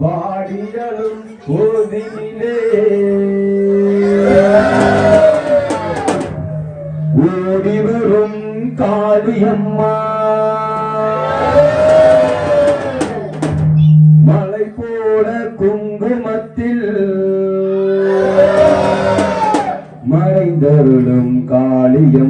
வாடியலும் போதினிலே. ஓடி வரும் காளியம்மா. மலை போல குங்குமத்தில். மறைந்தருளும் காளியம்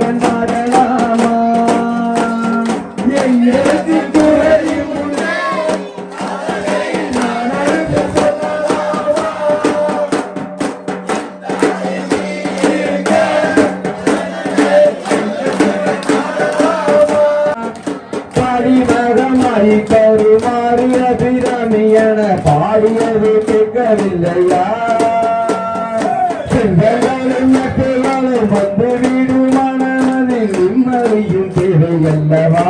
பாடிமகமாய் கருமாறி அபிராமி என பாடியது கேட்கவில்லையா செல்வங்களும் நட்புகளும் வந்து வீடும் மனதில் நிம்மதியும் தேவையல்லவா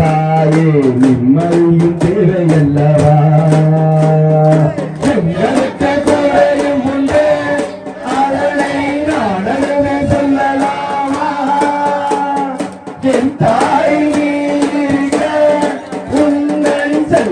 தாயே நிம்மதியும் தேவையல்லவா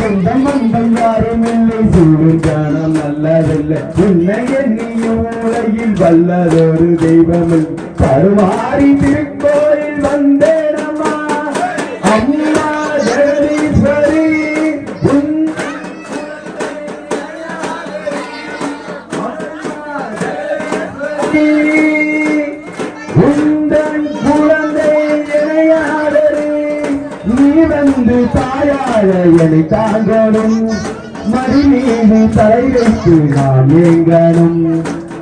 சொந்தமும் வைக்க இல்லை ஆறுகாரா காணம் நல்லதில்லை உலகில் வல்லதொரு தெய்வமில். கருமாறி திருக்கோயில் வந்தேனம்மா. அம்மா தாயார என்னை தாங்கணும் மடி தலை வைத்து நான் ஏங்கணும்.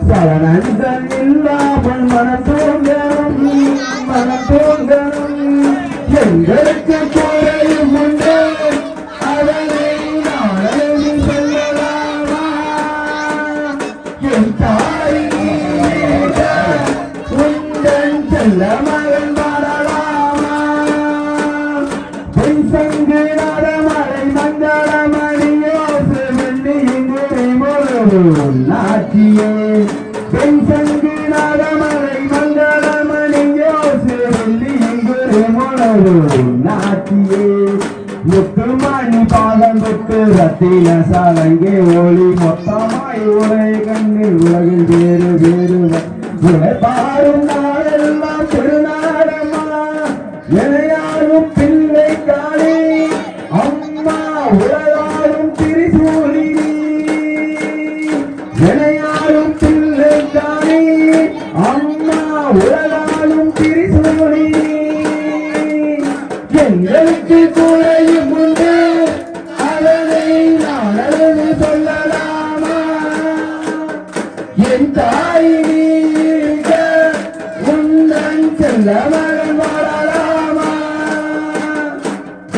சரணந்தன் இல்லாமல் மனம் தோங்கணும் மனம் தோங்கணும் எங்களுக்கு குறையும் உண்டு அதனை நாளை சொல்லலாமா? என் உந்தன் செல்ல மகன் பாடலாமா? பெண் சங்கு நாட வெள்ளியின் நாட்டியே பெண் சங்கு நடமலை மங்களமணியோசு வெள்ளியின் நாட்டியே முத்துமணி பாதம் தொட்டு ரத்தின சாலங்கே ஒளி மொத்தமாய் உரை கண்ணு உலகில் வேறு. வேறு உரை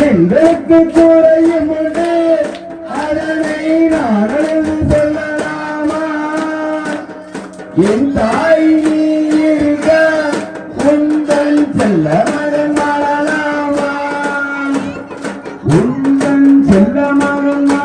எங்களுக்கு குறையும் அதனை நாளது சொல்லலாமா என் தாய் மகன்